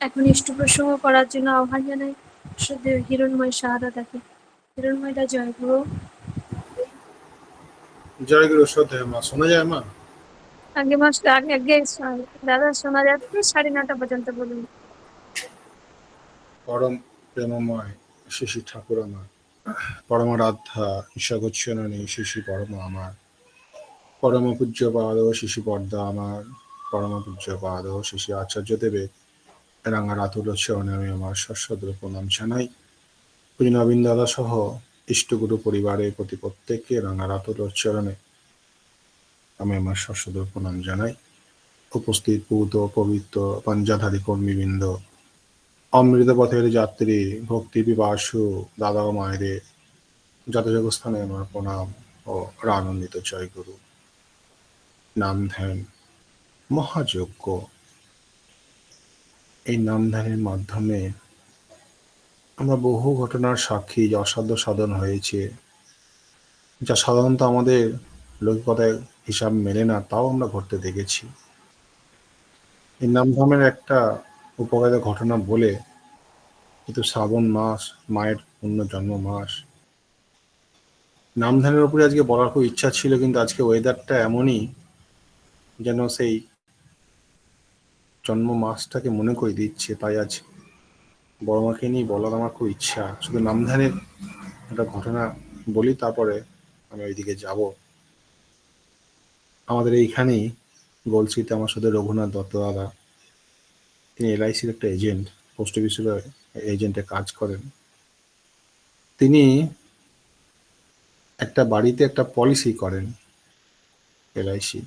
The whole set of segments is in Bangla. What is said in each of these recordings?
এখন ইষ্ট প্রসঙ্গ করার জন্য আহ্বান জানাই শ্রদ্ধেয় হিরণময় শাহাদা তাকে। হিরণময়টা জয় গুরু। জয় গুরু শ্রদ্ধেয় মা। শোনা যায় মা? আগে মাস আগে আগে দাদা শোনা যাচ্ছে? সাড়ে নটা পর্যন্ত বলুন। পরম প্রেমময় শ্রী ঠাকুর আমার। পরমারাধ্যা ঈশাগচ্ছননী শ্রী শ্রী পরম আমার। পরম পূজ্য পাদ শিশি পর্দা আমার। পরম পূজ্য পাদ শ্রী আচার্য দেবে রাঙা রাতুল চরণে আমি আমার সশ্রদ্র প্রণাম জানাই। পুজী নবীন দাদা সহ ইষ্টগুরু পরিবারের প্রতি প্রত্যেককে রাঙা রাতুল চরণে আমি আমার সশ্রদ্র প্রণাম জানাই। উপস্থিত পূত, পবিত্র, পঞ্জাধারী কর্মীবৃন্দ, অমৃত পথের যাত্রী, ভক্তি বিবাসু দাদা ও মায়েদের যথাযোগ্য স্থানে আমার প্রণাম ও আনন্দিত জয় গুরু নাম ধ্যান মহাযজ্ঞ। এই নাম ধ্যানের মাধ্যমে আমরা বহু ঘটনার সাক্ষী, যা অসাধ্য সাধন হয়েছে, যা সাধারণত আমাদের লৌকিকতায় হিসাব মেলে না, তাও আমরা ঘটতে দেখেছি। এই নামধামের একটা উপকারিতা ঘটনা বলে কিন্তু শ্রাবণ মাস, মায়ের পূর্ণ জন্ম মাস। নামধানের উপরে আজকে বলার খুব ইচ্ছা ছিল, কিন্তু আজকে ওয়েদারটা এমনই যেন সেই জন্ম মাসটাকে মনে করে দিচ্ছে, তাই আজ বড় মাকে নিয়ে বলার আমার খুব ইচ্ছা। শুধু নামধানের একটা ঘটনা বলি, তারপরে আমি ওইদিকে যাব। আমাদের এইখানেই গোলসিতে আমার সাথে রঘুনাথ দত্ত দাদা, তিনি এলআইসির একটা এজেন্ট, পোস্ট অফিসের এজেন্টে কাজ করেন। তিনি একটা বাড়িতে একটা পলিসি করেন এলআইসি।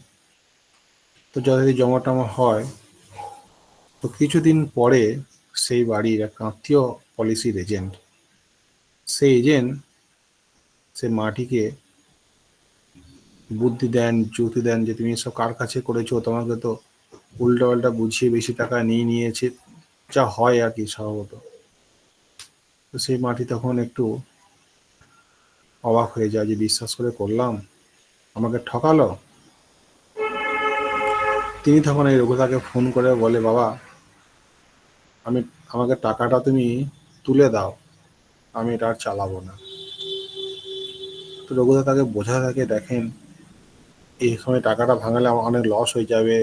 তো যথারীতি জমা টমা হয় তো কিছুদিন পরে সেই বাড়ির এক আত্মীয় পলিসির এজেন্ট সেই এজেন্ট সে মাটিকে বুদ্ধি দেন, যুক্তি দেন যে তুমি এসব কার কাছে করেছ, তোমাকে তো উল্টা পাল্টা বুঝিয়ে বেশি টাকা নিয়ে নিয়েছে, যা হয় আর কি স্বভাবত। তো সেই মাটি তখন একটু অবাক হয়ে যায় যে বিশ্বাস করে করলাম, আমাকে ঠকালো। তিনি তখন এই রঘুদাকে ফোন করে বলে, বাবা আমি, আমাকে টাকাটা তুমি তুলে দাও, আমি এটা আর চালাবো না। তো রঘুদা তাকে বোঝা থাকে, দেখেন, এই সময় টাকাটা ভাঙালে আমার অনেক লস হয়ে যাবে।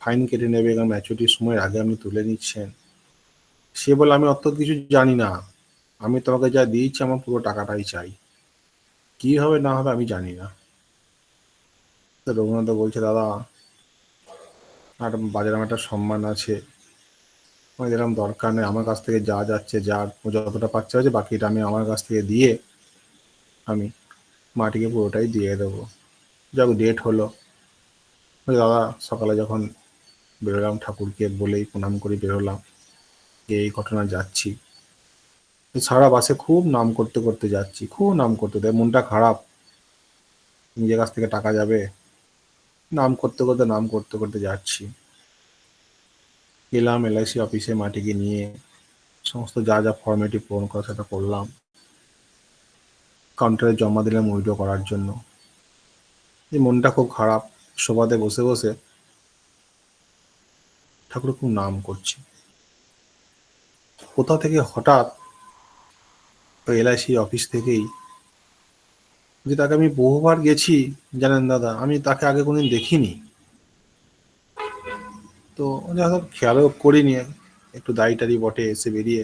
ফাইন কেটে নেবে, কারণ ম্যাচুরিটির সময় আগে আপনি তুলে নিচ্ছেন। সে বলে, আমি অত কিছু জানি না। আমি তোমাকে যা দিয়েছি, আমার পুরো টাকাটাই চাই। কি হবে, না হবে আমি জানি না। রঘুনাথ বলছে, দাদা, আর বাজারে আমার একটা সম্মান আছে। আমি এরকম দরকার নেই, আমার কাছ থেকে যা যাচ্ছে, যা যতটা পাচ্ছে আছে বাকিটা আমি আমার কাছ থেকে দিয়ে আমি মাটিকে পুরোটাই দিয়ে দেবো। যাক ডেট হলো। দাদা সকালে যখন বেরোলাম, ঠাকুরকে বলেই প্রণাম করে বেরোলাম এই ঘটনা যাচ্ছি। সারা বাসে খুব নাম করতে করতে যাচ্ছি, খুব নাম করতে দেয় মনটা খারাপ। নিজের কাছ থেকে টাকা যাবে। নাম করতে করতে, নাম করতে করতে যাচ্ছি। গেলাম এলআইসি অফিসে মাটিকে নিয়ে সমস্ত যা যা ফর্মেটি পূরণ করা সেটা করলাম। কাউন্টারে জমা দিলাম উইড্রো করার জন্য। এই মনটা খুব খারাপ সোফাতে বসে বসে ঠাকুর খুব নাম করছে। কোথা থেকে হঠাৎ এলআইসি অফিস থেকেই যে তাকে আমি বহুবার গেছি জানেন দাদা, আমি তাকে আগে কোনোদিন দেখিনি। তো খেয়ালও করিনি, একটু দাড়ি বটে, এসে বেরিয়ে।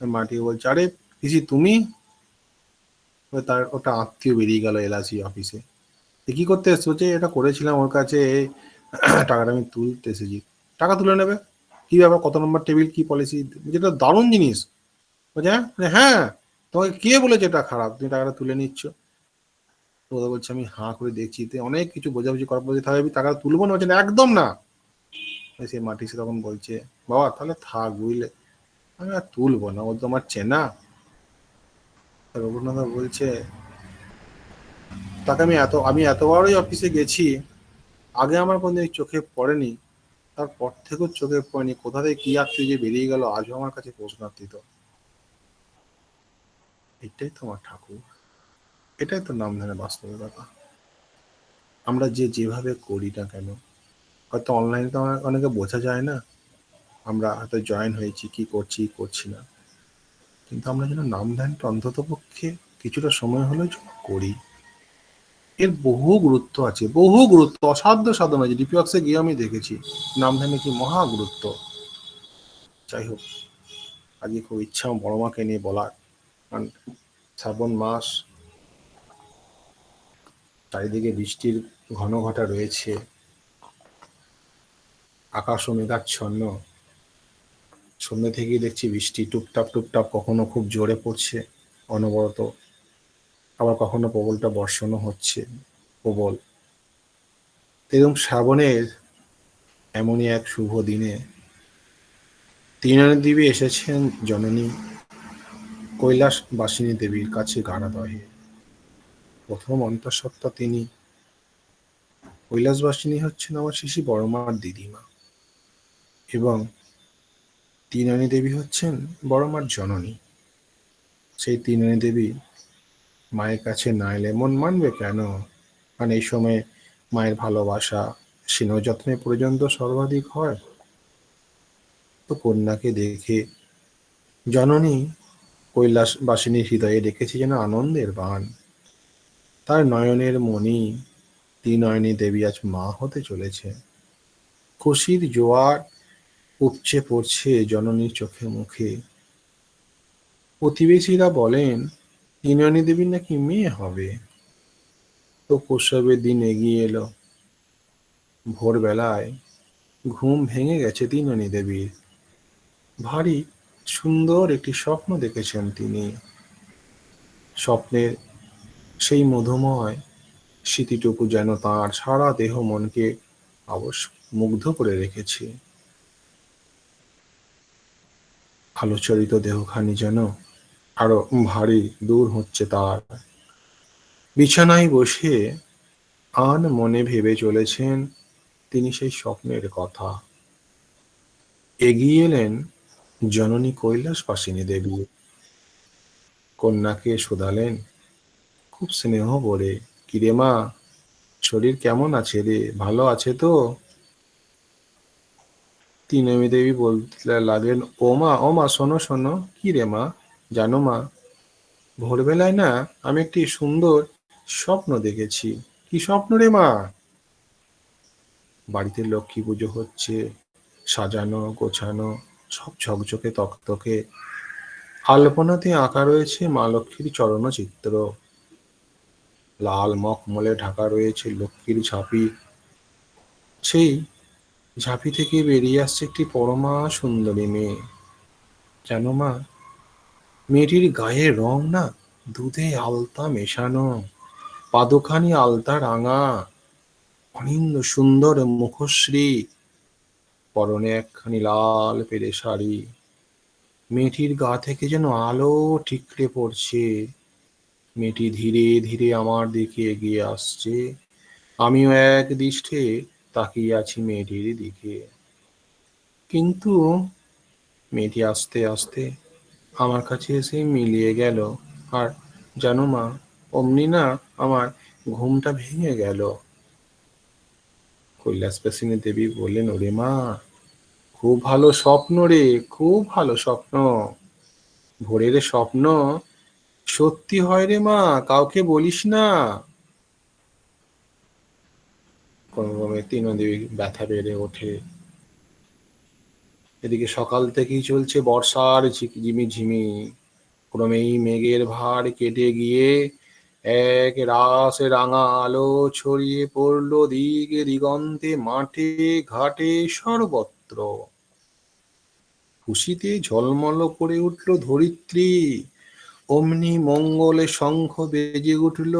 মাটিকে বলছে, আরে, পিসি, তুমি? তার ওটা আত্মীয় বেরিয়ে গেল এলআইসি অফিসে। কি করতে এসছো? যে এটা করেছিলাম ওর কাছে টাকাটা আমি তুলতে এসেছি। টাকা তুলে নেবে? কি ব্যাপার? কত নম্বর টেবিল? কি পলিসি? যেটা দারুণ জিনিস। বলছে হ্যাঁ? হ্যাঁ। তোমাকে কে বলেছে এটা খারাপ? তুমি টাকাটা তুলে নিচ্ছ? তো বলছে, আমি হাঁ করে দেখছি। অনেক কিছু বোঝাবুঝি করার পর তাহলে আমি টাকা তুলবো না? বলছে একদম না। সে মাটি সে তখন বলছে, বাবা তাহলে থাক বুঝলে। আমি আর তুলবো না, ও তো আমার চেনা। রঘুনাথ বলছে, তাকে আমি এত, আমি এতবারই অফিসে গেছি, আগে আমার কোনো চোখে পড়েনি, তারপর থেকেও চোখে পড়েনি, কোথা থেকে কি আত্মীয় যে বেরিয়ে গেল, আজও আমার কাছে প্রশ্নার্থিত এটাই তোমার ঠাকুর, এটাই তো নাম ধানে বাস্তবতা। আমরা যে যেভাবে করি না কেন হয়তো অনলাইনে তো অনেকে বোঝা যায় না, আমরা হয়তো জয়েন হয়েছি, কি করছি করছি না। কিন্তু আমরা যেন নাম ধ্যানটা অন্তত পক্ষে কিছুটা সময় হলেও করি। এর বহু গুরুত্ব আছে, বহু গুরুত্ব, অসাধ্য সাধন আছে। ডিপিঅক্সে গিয়ে আমি দেখেছি, নাম ধ্যানে কি মহা গুরুত্ব। যাই হোক, আজকে খুব ইচ্ছা বড় মাকে নিয়ে বলার। কারণ শ্রাবণ মাস, চারিদিকে বৃষ্টির ঘন ঘটা রয়েছে। আকাশও মেঘাচ্ছন্ন সন্ধ্যে থেকেই দেখছি বৃষ্টি টুপটাপ টুপটাপ কখনো খুব জোরে পড়ছে, অনবরত। আবার কখনো প্রবলটা বর্ষণও হচ্ছে, প্রবল। এরকম শ্রাবণের এমনই এক শুভ দিনে তিনানন্দ দেবী এসেছেন জননী কৈলাস বাসিনী দেবীর কাছে গাড়াদহে প্রথম অন্তঃসত্ত্বা তিনি কৈলাসবাসিনী হচ্ছেন আমার শিশি বড়মার দিদিমা। এবং তিনানী দেবী হচ্ছেন বড়মার জননী। সেই তিনানী দেবী মায়ের কাছে না এলে মন মানবে কেন? কারণ এই সময় মায়ের ভালোবাসা, স্নেহ যত্নের প্রয়োজন তো সর্বাধিক হয়। তো কন্যাকে দেখে জননী কৈলাসবাসিনীর হৃদয়ে রেখেছে যেন আনন্দের বান তার নয়নের মণি ত্রিনয়নী দেবী আজ মা হতে চলেছে। খুশির জোয়ার উপচে পড়ছে জননীর চোখে মুখে। প্রতিবেশীরা বলেন ত্রিনয়নী দেবীর নাকি মেয়ে হবে। তো প্রসবের দিন এগিয়ে এলো। ভোরবেলায় ঘুম ভেঙে গেছে তিননী দেবীর। ভারী, সুন্দর একটি স্বপ্ন দেখেছেন তিনি। স্বপ্নের সেই মধুময় স্মৃতিটুকু যেন তার সারা দেহ মনকে অবশ্য মুগ্ধ করে রেখেছে। আলোচরিত দেহখানি যেন আরও ভারী দূর হচ্ছে তার। বিছানায় বসে আন মনে ভেবে চলেছেন তিনি সেই স্বপ্নের কথা। এগিয়ে এলেন জননী কৈলাস বাসিনী দেবী। কন্যাকে শোধালেন, খুব স্নেহ বলে কিরে মা, শরীর কেমন আছে রে? ভালো আছে তো? তিনমি দেবী বলতে লাগলেন ও মা ও মা শোনো শোনো, কি রে মা? জানো মা, ভোরবেলায় না আমি একটি সুন্দর স্বপ্ন দেখেছি। কি স্বপ্ন রে মা? বাড়িতে লক্ষ্মী পুজো হচ্ছে, সাজানো, গোছানো, সব ঝকঝকে, তকতকে। আলপনাতে আঁকা রয়েছে মা লক্ষ্মীর চরণচিত্র লাল মখমলে ঢাকা রয়েছে লক্ষ্মীর ঝাঁপি। সেই ঝাঁপি থেকে বেরিয়ে আসছে একটি পরমা সুন্দরী মেয়ে। জানো মা, মেয়েটির গায়ে রং না দুধে আলতা মেশানো পাদখানি আলতা রাঙা, অনিন্দ সুন্দর মুখশ্রী, পরনে একখানি লাল পেরে শাড়ি। মেয়েটির গা থেকে যেন আলো ঠিকরে পড়ছে। মেয়েটি ধীরে ধীরে আমার দিকে এগিয়ে আসছে। আমিও এক দৃষ্টে তাকিয়ে আছি মেয়েটির দিকে। কিন্তু মেয়েটি আস্তে আস্তে আমার কাছে এসে মিলিয়ে গেল। আর জানো মা, অমনি না আমার ঘুমটা ভেঙে গেল। কৈলাস পেসিনী দেবী বললেন, ওরে মা, খুব ভালো স্বপ্ন রে, খুব ভালো স্বপ্ন। ভোরের স্বপ্ন সত্যি হয় রে মা, কাউকে বলিস না। কোনো তিন দেবী ব্যথা বেড়ে ওঠে। এদিকে সকাল থেকেই চলছে বর্ষার ঝিমি ঝিমি ক্রমেই মেঘের ভার কেটে গিয়ে এক রাস রাঙা আলো ছড়িয়ে পড়ল দিকে দিগন্তে, মাঠে ঘাটে সর্বত্র। খুশিতে ঝলমল করে উঠল ধরিত্রী। অমনি মঙ্গলে শঙ্খ বেজে উঠল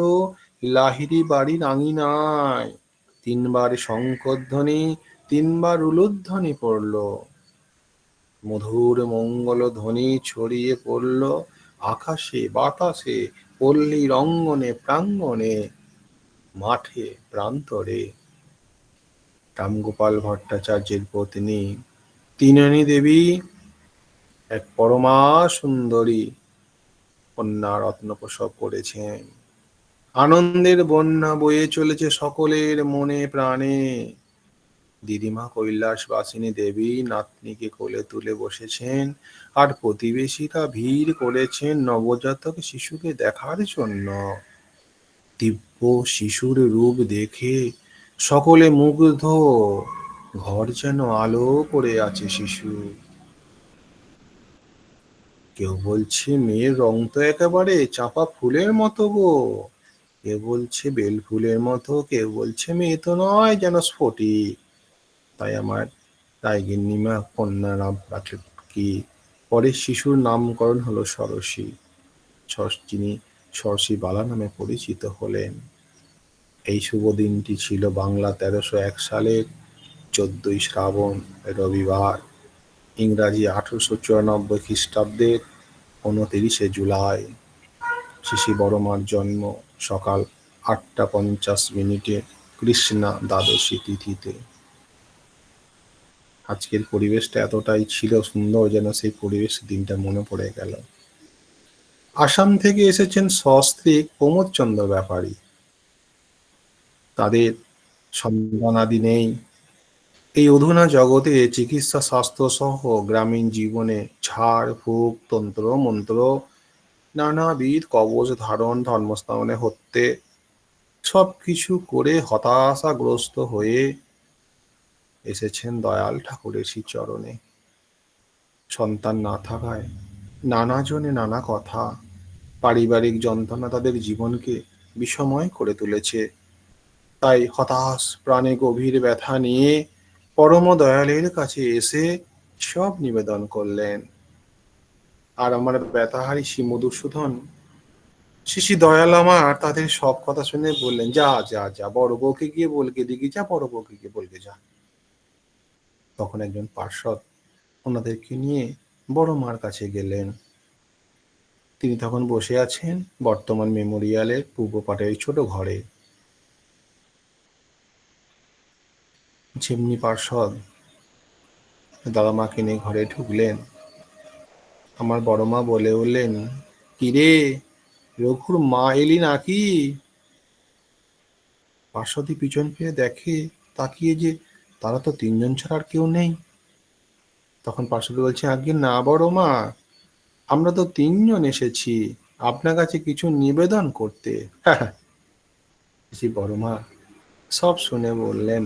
লাহিরি বাড়ির আঙিনায় তিনবার শঙ্খধ্বনি তিনবার উলুধ্বনি পড়ল। মধুর মঙ্গল ধ্বনি ছড়িয়ে পড়ল, আকাশে, বাতাসে, পল্লী রঙ্গনে, প্রাঙ্গণে, মাঠে, প্রান্তরে। রামগোপাল ভট্টাচার্যের পত্নী, তিননী দেবী, এক পরমা সুন্দরী, কন্যা রত্নপ্রসব করেছেন। আনন্দের বন্যা বয়ে চলেছে সকলের মনে প্রাণে। দিদিমা কৈলাসবাসিনী দেবী নাতনিকে কোলে তুলে বসেছেন, আর প্রতিবেশীরা ভিড় করেছেন নবজাতক শিশুকে দেখার জন্য। দিব্য শিশুর রূপ দেখে সকলে মুগ্ধ, ঘর যেন আলো করে আছে শিশু। কেউ বলছে, মেয়ের রং তো একেবারে চাপা ফুলের মতো গো। কেউ বলছে বেল ফুলের মতো কেউ বলছে মেয়ে তো নয় যেন স্ফটিক। তাই আমার তাই গিন্নিমা, কন্যা নাম রাখলে কি পরে শিশুর নামকরণ হলো সরসী। সর- যিনি সরসী বালা নামে পরিচিত হলেন। এই শুভ দিনটি ছিল বাংলা তেরোশো এক সালের চোদ্দই শ্রাবণ, রবিবার। ইংরাজি আঠারোশো চুরানব্বই খ্রিস্টাব্দের উনতিরিশে জুলাই। শিশি বড়মার জন্ম। সকাল আটটা পঞ্চাশ মিনিটে কৃষ্ণা দ্বাদশী তিথিতে। আজকের পরিবেশটা এতটাই ছিল সুন্দর যেন সেই পরিবেশ দিনটা মনে পড়ে গেল। আসাম থেকে এসেছেন সস্ত্রীক প্রমোদচন্দ্র ব্যাপারী। তাদের সন্ধানাদি নেই। এই অধুনা জগতে চিকিৎসা স্বাস্থ্য সহ গ্রামীণ জীবনে ঝাড়, ফুক, তন্ত্র, মন্ত্র নানাবিধ কবচ ধারণ ধর্মস্থাপনে হত্যে সব কিছু করে হতাশাগ্রস্ত হয়ে এসেছেন দয়াল ঠাকুরের চরণে সন্তান না থাকায় নানা জনে নানা কথা, পারিবারিক যন্ত্রণা তাদের জীবনকে বিষময় করে তুলেছে। তাই হতাশ, প্রাণে গভীর ব্যথা নিয়ে পরম দয়ালের কাছে এসে সব নিবেদন করলেন। আর আমার ব্যথাহারী শ্রী মধুসূদন শিশি দয়াল আমার, তাদের সব কথা শুনে বললেন, যা যা যা, বড় বউকে গিয়ে বলকে দিকে যা, বড় বউকে গিয়ে বলকে যা। তখন একজন পার্ষদ ওনাদেরকে নিয়ে বড় মার কাছে গেলেন। তিনি তখন বসে আছেন বর্তমান মেমোরিয়ালের পূর্ব পাটের ছোট ঘরে। যেমনি পার্ষদ দাদা মাকে নিয়ে ঘরে ঢুকলেন আমার বড় মা বলে উঠলেন, কিরে, রঘুর মা এলি নাকি? পার্শ্বদী পিছন ফিরে দেখে, তাকিয়ে যে তারা তো তিনজন ছাড়া আর কেউ নেই। তখন পার্শ্বদী বলছে আগে না বড় মা, আমরা তো তিনজন এসেছি, আপনার কাছে কিছু নিবেদন করতে। বড় মা সব শুনে বললেন,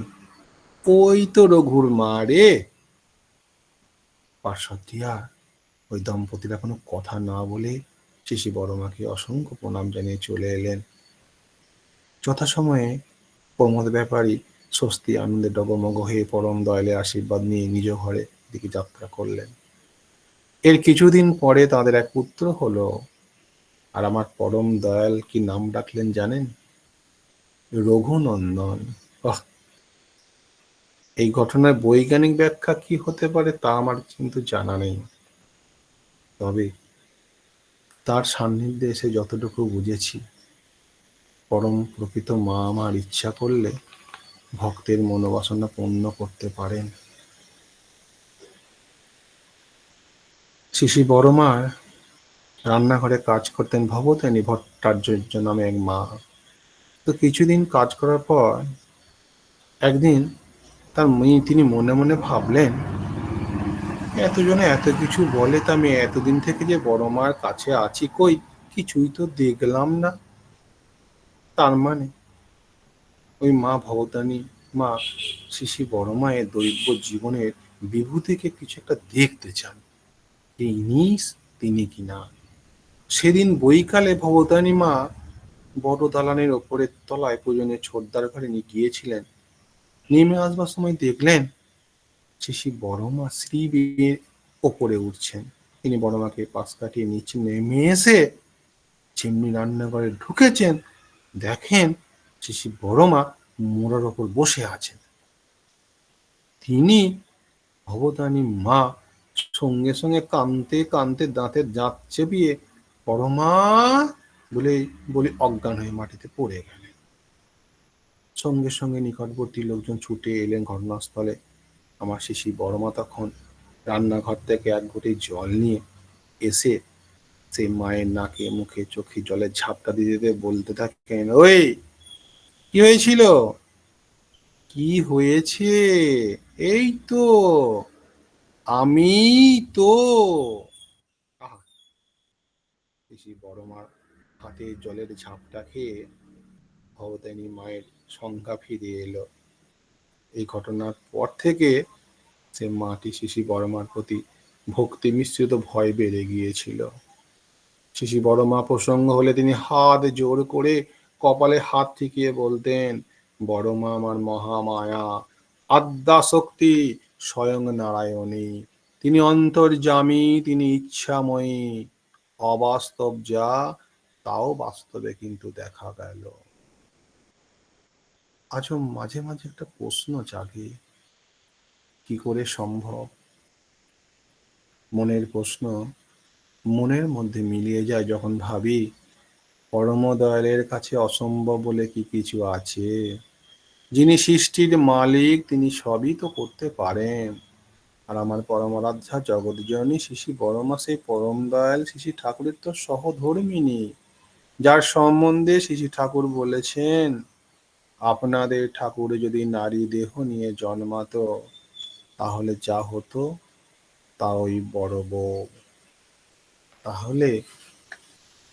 ওই তো রঘুর মা রে। পার্শ্বদিয়া ওই দম্পতিরা কোনো কথা না বলে শিশি বড় মাকে অসংখ্য প্রণাম জানিয়ে চলে এলেন। যথাসময়ে প্রমোদ ব্যাপারী স্বস্তি আনন্দে ডগমগ হয়ে পরম দয়ালে আশীর্বাদ নিয়ে নিজ ঘরে দিকে যাত্রা করলেন। এর কিছুদিন পরে তাদের এক পুত্র হলো। আর আমার পরম দয়াল কি নাম ডাকলেন জানেন? রঘুনন্দন। এই ঘটনার বৈজ্ঞানিক ব্যাখ্যা কি হতে পারে তা আমার কিন্তু জানা নেই। তবে তার সান্নিধ্যে এসে যতটুকু বুঝেছি, পরম প্রকৃত মা আমার ইচ্ছা করলে ভক্তের মনোবাসনা পূর্ণ করতে পারেন। শিশি বড় মা রান্নাঘরে কাজ করতেন ভবতানী ভট্টাচার্য নামে এক মা। তো কিছুদিন কাজ করার পর একদিন তার তিনি মনে মনে ভাবলেন এতজনে এত কিছু বলে তা আমি এতদিন থেকে যে বড় মার কাছে আছি কই? কিছুই তো দেখলাম না। তার মানে? ওই মা ভবতানী, মা শিশি বড় মায়ের দৈব্য জীবনের বিভূতিকে কিছু একটা দেখতে চান। তিনি তিনি কিনা সেদিন বৈকালে ভবতানী মা বড় দালানের ওপরের তলায় প্রয়োজনে ছোটদার ঘরে নিয়ে গিয়েছিলেন। নেমে আসবার সময় দেখলেন শিশি বড় মা শ্রী বিয়ের ওপরে উঠছেন। তিনি বড় মাকে পাশ কাটিয়ে নিচে নেমে এসে চিমনি রান্নাঘরে ঢুকেছেন। দেখেন শিশি বড় মা মোড়ার ওপর বসে আছেন। তিনি ভবতানী মা সঙ্গে সঙ্গে কানতে কানতে দাঁতের দাঁত চেপিয়ে বড় মা বলে বলে অজ্ঞান হয়ে মাটিতে পড়ে গেলেন। সঙ্গে সঙ্গে নিকটবর্তী লোকজন ছুটে এলেন ঘটনাস্থলে। আমার শিশি বড় মা তখন রান্নাঘর থেকে এক ঘটি জল নিয়ে এসে সেই মায়ের নাকে, মুখে, চোখে জলের ঝাপটা দিতে দিতে বলতে থাকেন, ওই, কি হয়েছিল? কি হয়েছে? এই তো, আমি তো। বড় মার হাতে জলের ঝাপটা খেয়ে ভবতারিণী মায়ের সংখ্যা ফিরে এলো। এই ঘটনার পর থেকে সে মাটি শিশি বড় মার প্রতি ভক্তি মিশ্রিত ভয় বেড়ে গিয়েছিল। শিশি বড় মা প্রসঙ্গ হলে তিনি হাত জোর করে কপালে হাত ঠেকিয়ে বলতেন বড় মা আমার মহামায়া আদ্যা শক্তি স্বয়ং নারায়ণী, তিনি অন্তর্জামী তিনি ইচ্ছাময়ী, অবাস্তব যা, তাও বাস্তবে কিন্তু দেখা গেল। আজও মাঝে মাঝে একটা প্রশ্ন জাগে কি করে সম্ভব? মনের প্রশ্ন মনের মধ্যে মিলিয়ে যায় যখন ভাবি পরম দয়ালের কাছে অসম্ভব বলে কি কিছু আছে? যিনি সৃষ্টির মালিক, তিনি সবই তো করতে পারেন। আর আমার পরমারাধ্যা জগৎজননী শিশি বড়মা, সেই পরম দয়াল শিশি ঠাকুরের তো সহধর্মিনী যার সম্বন্ধে শিশি ঠাকুর বলেছেন, আপনাদের ঠাকুর যদি নারী দেহ নিয়ে জন্মাতো তাহলে যা হতো তা ওই বড় বউ। তাহলে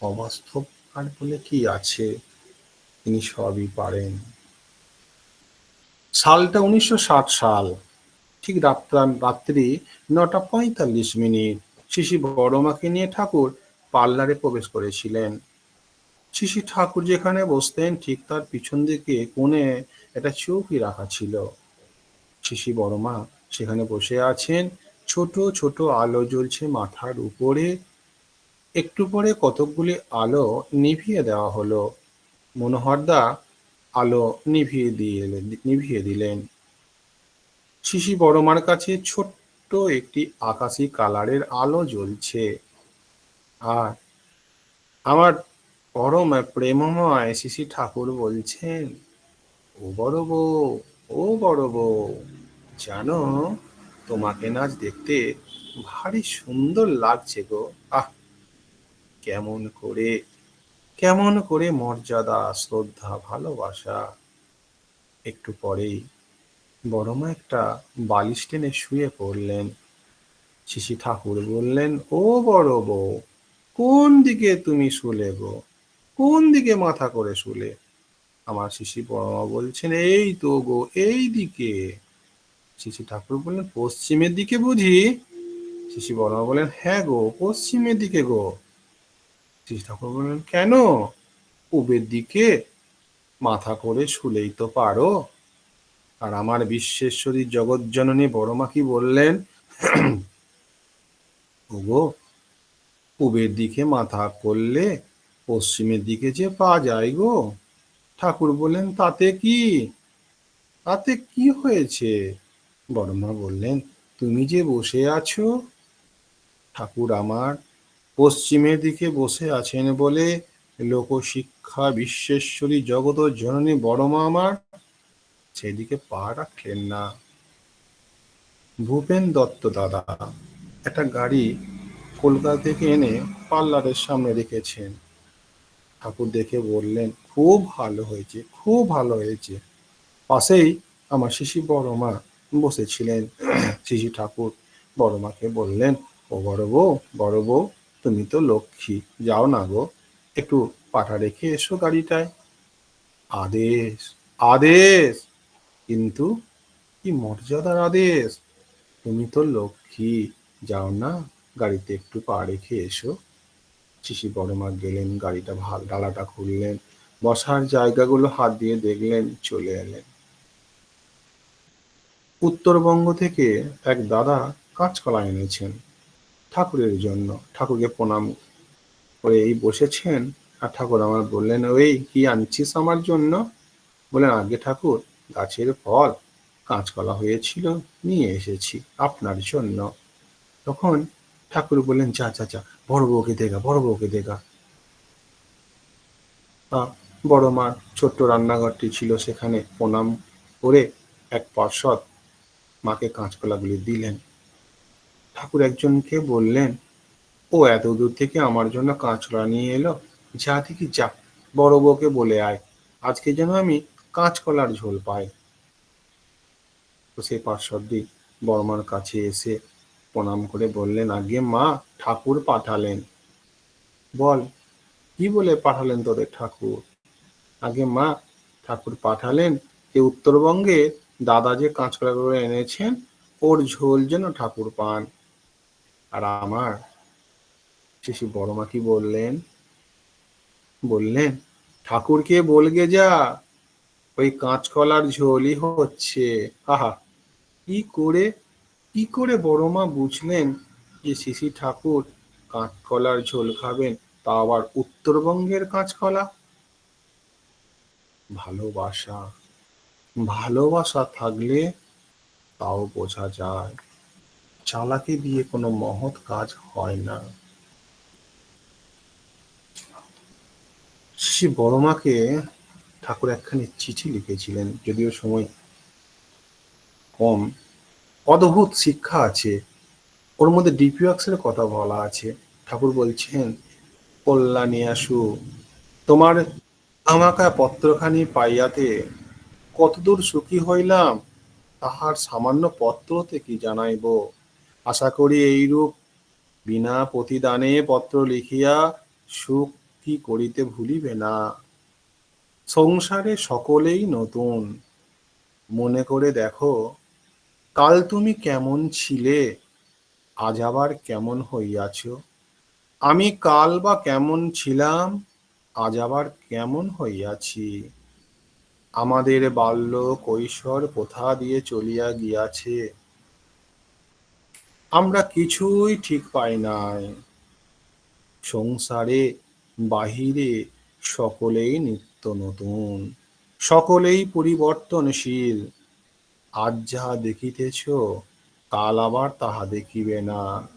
অবাস্তব আর বলে কি আছে? তিনি সবই পারেন। সালটা উনিশশো ষাট সাল। ঠিক রাত্রা, রাত্রি নটা পঁয়তাল্লিশ মিনিট। শিশি বড়মাকে নিয়ে ঠাকুর পার্লারে প্রবেশ করেছিলেন। শিশি ঠাকুর যেখানে বসতেন, ঠিক তার পিছন দিকে কোণে একটা চৌকি রাখা ছিল। শিশি বড়মা সেখানে বসে আছেন। ছোট ছোট আলো জ্বলছে মাথার উপরে। একটু পরে কতকগুলি আলো নিভিয়ে দেওয়া হলো। মনোহরদা আলো নিভিয়ে দিয়ে নিভিয়ে দিলেন। শিশি বড়মার কাছে ছোট্ট একটি আকাশি কালারের আলো জ্বলছে। আর আমার পরম প্রেমময় শিশি ঠাকুর বলছেন, ও বড় বউ, ও বড় বউ। জানো, তোমাকে নাচ দেখতে ভারী সুন্দর লাগছে গো। আহ, কেমন করে কেমন করে মর্যাদা, শ্রদ্ধা, ভালোবাসা। একটু পরেই বড়মা একটা বালিশ টেনে শুয়ে পড়লেন। শিশি ঠাকুর বললেন, ও বড় বউ, কোন দিকে তুমি শুলে গো? কোন দিকে মাথা করে শুলে? আমার শিশি বড়মা বলছেন, এই তো গো, এই দিকে। শিশি ঠাকুর বললেন, পশ্চিমের দিকে বুঝি? শিশি বড়মা বললেন হ্যাঁ গো, পশ্চিমের দিকে গো। শিশি ঠাকুর বললেন, কেন? পূবের দিকে মাথা করে শুলেই তো পারো। আর আমার বিশ্বেশ্বরী জগৎজননী বড়মা কি বললেন? ওগো, পূবের দিকে মাথা করলে পশ্চিমের দিকে যে পা যায় গো। ঠাকুর বললেন, তাতে কি? তাতে কি হয়েছে? বড়মা বললেন, তুমি যে বসে আছো, ঠাকুর আমার পশ্চিমের দিকে বসে আছেন বলে লোকশিক্ষা, বিশ্বেশ্বরী জগত জননী বড়মা আমার সেদিকে পা রাখলেন না। ভূপেন দত্ত দাদা একটা গাড়ি কলকাতা থেকে এনে পার্লারের সামনে রেখেছেন। ঠাকুর দেখে বললেন, খুব ভালো হয়েছে, খুব ভালো হয়েছে। পাশেই আমার শিশি বড় মা বসেছিলেন। শিশি ঠাকুর বড় মাকে বললেন, ও বড় বউ বড় বউ, তুমি তো লক্ষ্মী, যাও না গো, একটু পাঠা রেখে এসো গাড়িটায়। আদেশ আদেশ, কিন্তু কি মর্যাদার আদেশ? তুমি তো লক্ষ্মী, যাও না, গাড়িতে একটু পা রেখে এসো। শিশি বড় মা গেলেন, গাড়িটা ভালো, ডালাটা খুললেন, বসার জায়গাগুলো হাত দিয়ে দেখলেন, চলে এলেন। উত্তরবঙ্গ থেকে এক দাদা কাঁচকলা এনেছেন, ঠাকুরের জন্য। ঠাকুরকে প্রণাম করে এই বসেছেন। আর ঠাকুর আমার বললেন, ওই কি আনছিস আমার জন্য? বললেন, আগে ঠাকুর গাছের ফল, কাঁচকলা হয়েছিল, নিয়ে এসেছি আপনার জন্য। তখন ঠাকুর বললেন, যা যা যা, বড় বউকে দেখা বড় বউকে দেখা বড় মার ছোট্ট রান্নাঘরটি ছিল সেখানে প্রণাম করে এক পার্শ্বদ মাকে কাঁচকলাগুলি দিলেন। ঠাকুর একজনকে বললেন, ও এত দূর থেকে আমার জন্য কাঁচকলা নিয়ে এলো, যা দেখি যা, বড় বউকে বলে আয়, আজকে যেন আমি কাঁচকলার ঝোল পাই। সেই পার্শ্বদিক বর্মার কাছে এসে প্রণাম করে বললেন, আগে মা ঠাকুর পাঠালেন। বল, কি বলে পাঠালেন তোদের ঠাকুর? আগে মা ঠাকুর পাঠালেন যে উত্তরবঙ্গে দাদা যে কাঁচকলা করে এনেছেন, ওর ঝোল যেন ঠাকুর পান। আর আমার শিশু বড় মা কি বললেন? বললেন, ঠাকুরকে বলগে যা, ওই কাঁচকলার ঝোলই হচ্ছে। আহা, কি করে কি করে বড় মা বুঝলেন যে শিশি ঠাকুর কাঁচকলার ঝোল খাবেন, তা আবার উত্তরবঙ্গের কাঁচকলা ভালোবাসা। ভালোবাসা থাকলে তাও বোঝা যায়। চালাকি দিয়ে কোনো মহৎ কাজ হয় না। শ্রী বড়মাকে ঠাকুর একখানি চিঠি লিখেছিলেন, যদিও সময় কম। অদ্ভুত শিক্ষা আছে। ওর মধ্যে ডিপিওয়াক্সের কথা বলা আছে। ঠাকুর বলছেন, কল্যাণী আসু, তোমার আমাকা পত্রখানি পাইয়াতে কতদূর সুখী হইলাম, তাহার সামান্য পত্রতে কি জানাইব? আশা করি এইরূপ বিনা প্রতিদানে পত্র লিখিয়া সুখ কি করিতে ভুলিবে না। সংসারে সকলেই নতুন। মনে করে দেখো, কাল তুমি কেমন ছিলে, আজ আবার কেমন হইয়াছ? আমি কাল বা কেমন ছিলাম, আজ আবার কেমন হইয়াছি? আমাদের বাল্য কৈশোর কোথা দিয়ে চলিয়া গিয়াছে। আমরা কিছুই ঠিক পাই নাই। সংসারে, বাহিরে সকলেই নিত্য নতুন, সকলেই পরিবর্তনশীল। আজ যাহা দেখিতেছ, কাল আবার তাহা দেখিবে না।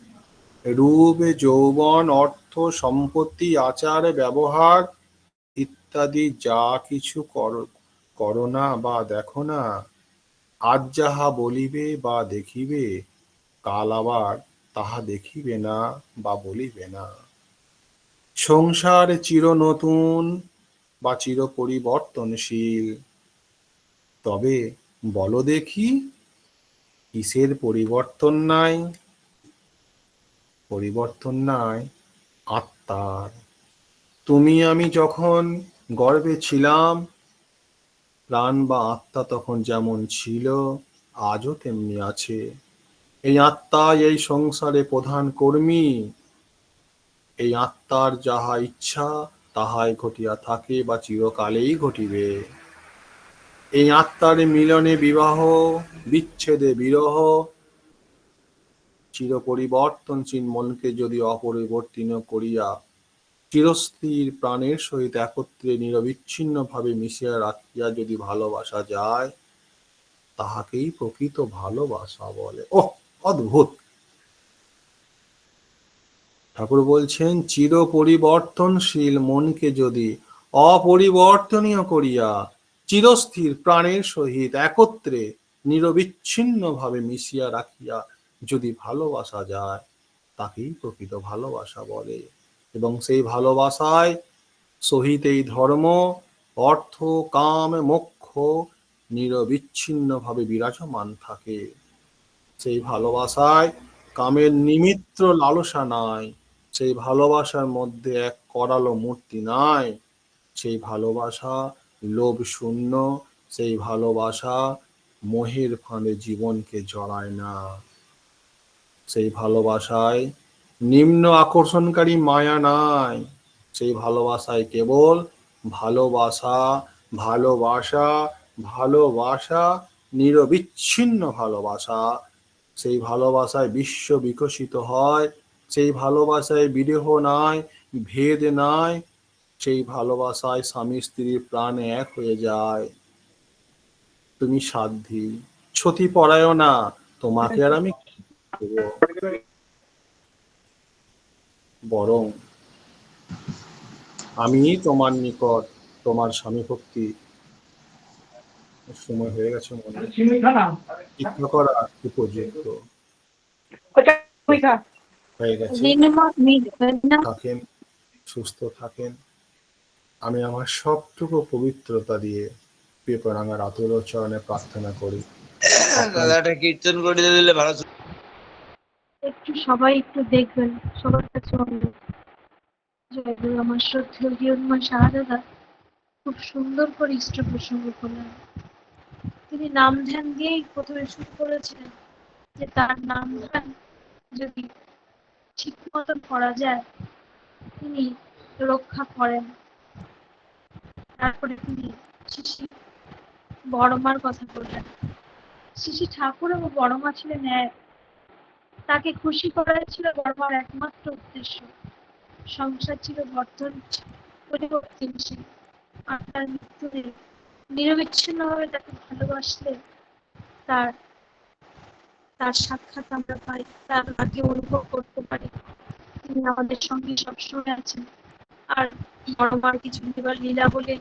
রূপ, যৌবন, অর্থ, সম্পত্তি, আচার, ব্যবহার ইত্যাদি যা কিছু কর করো না বা দেখো না। আজ যাহা বলিবে বা দেখিবে, কাল আবার তাহা দেখিবে না বা বলিবে না। সংসার চির নতুন বা চির পরিবর্তনশীল। তবে বলো দেখি, কিসের পরিবর্তন নাই? পরিবর্তন নাই আত্মার। তুমি আমি যখন গর্বে ছিলাম প্রাণ বা আত্মা তখন যেমন ছিল, আজও তেমনি আছে। এই আত্মা এই সংসারে প্রধান কর্মী। এই আত্মার যাহা ইচ্ছা, তাহাই ঘটিয়া থাকে বা চিরকালেই ঘটিবে। এই আত্মার মিলনে বিবাহ, বিচ্ছেদে বিরহ চির পরিবর্তনশীল মনকে যদি অপরিবর্তিন করিয়া চিরস্থির প্রাণের সহিত একত্রে নিরবিচ্ছিন্ন ভাবে মিশিয়া রাখিয়া যদি ভালোবাসা যায়, তাহাকেই প্রকৃত ভালোবাসা বলে। ও অদ্ভুত! ঠাকুর বলছেন চির পরিবর্তনশীল মনকে যদি অপরিবর্তনীয় করিয়া চিরস্থির প্রাণের সহিত একত্রে নিরবিচ্ছিন্ন ভাবে মিশিয়া রাখিয়া যদি ভালোবাসা যায়, তাকেই প্রকৃত ভালোবাসা বলে। এবং সেই ভালোবাসায় সহিত এই ধর্ম, অর্থ, কাম, মোক্ষ নিরবিচ্ছিন্ন ভাবে বিরাজমান থাকে। সেই ভালোবাসায় কামের নিমিত্ত লালসা নাই, সেই ভালোবাসার মধ্যে এক করালো মূর্তি নাই, সেই ভালোবাসা লোভ শূন্য, সেই ভালোবাসা মোহের ফাঁদে জীবনকে জড়ায় না। সেই ভালোবাসায় নিম্ন আকর্ষণকারী মায়া নাই। সেই ভালোবাসায় কেবল ভালোবাসা ভালোবাসা ভালোবাসা, নিরবিচ্ছিন্ন ভালোবাসা। সেই ভালোবাসায় বিশ্ব বিকশিত হয়, সেই ভালোবাসায় বিদেহ নাই, ভেদ নাই, সেই ভালোবাসায় স্বামী স্ত্রীর প্রাণ এক হয়ে যায়। তুমি সাধ্যি ছতি পড়ায় না তোমাকে আর আমি? বরং আমি তোমার নিকট তোমার স্বামী ভক্তি সময় হয়ে গেছে মনে হয়। ইচ্ছা করা উপযুক্ত হয়ে গেছে। থাকেন সুস্থ থাকেন। আমি আমার সবটুকু পবিত্রতা দিয়ে পেপরাঙার আতুল চরণে প্রার্থনা করি। কীর্তন করে দিলে ভালো সবাই একটু দেখবেন, সবার কাছে অনুরোধ আমার শ্রদ্ধেয় হিরণময় শাহাদাদা খুব সুন্দর করে ইষ্ট প্রসঙ্গ করলেন। তিনি নাম ধ্যান দিয়েই প্রথমে শুরু করেছিলেন যে তার নাম ধ্যান যদি ঠিক মতন করা যায়, তিনি রক্ষা করেন। তারপরে তিনি শিশি বড়মার কথা বললেন। শিশি ঠাকুর এবং বড়মা ছিলেন এক। তাকে খুশি করাই ছিল বর্মার একমাত্র উদ্দেশ্য। সংসার ছিল বর্ধন পরিবর্তনশীল। আর তার নিরবিচ্ছিন্নভাবে তাকে ভালোবাসলে তার তার সাক্ষাৎ আমরা পাই, তার তাকে অনুভব করতে পারি। তিনি আমাদের সঙ্গে সবসময় আছেন। আর বড়মার কিছু বিবার লীলা বলে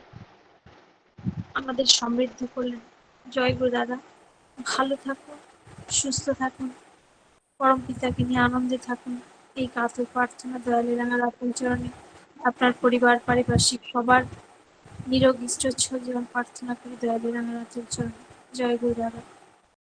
আমাদের সমৃদ্ধ করলেন। জয় গুরু দাদা, ভালো থাকুন, সুস্থ থাকুন। পরম পিতাকে নিয়ে আনন্দে থাকুন। এই কাতর প্রার্থনা দয়ালে রাঙার আপন চরণে আপনার পরিবার, পারিপার্শ্বিক সবার নিরোগ ইষ্ট জীবন প্রার্থনা করি দয়ালে রাঙার আপন চরণে। জয় গুরু